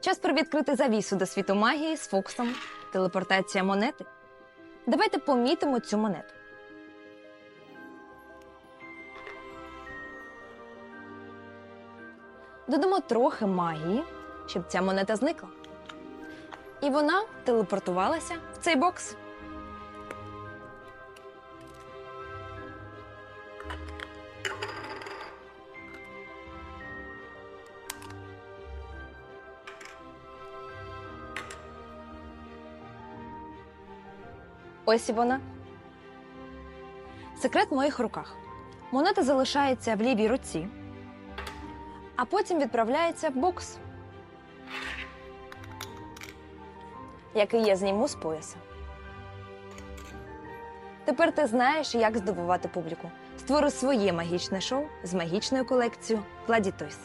Час привідкрити завісу до світу магії з фокусом телепортація монети. Давайте помітимо цю монету. Додамо трохи магії, щоб ця монета зникла. І вона телепортувалася в цей бокс. Ось і вона. Секрет в моїх руках. Монета залишається в лівій руці, а потім відправляється в бокс, який я зніму з пояса. Тепер ти знаєш, як здивувати публіку. Створи своє магічне шоу з магічною колекцією Владі Тойс.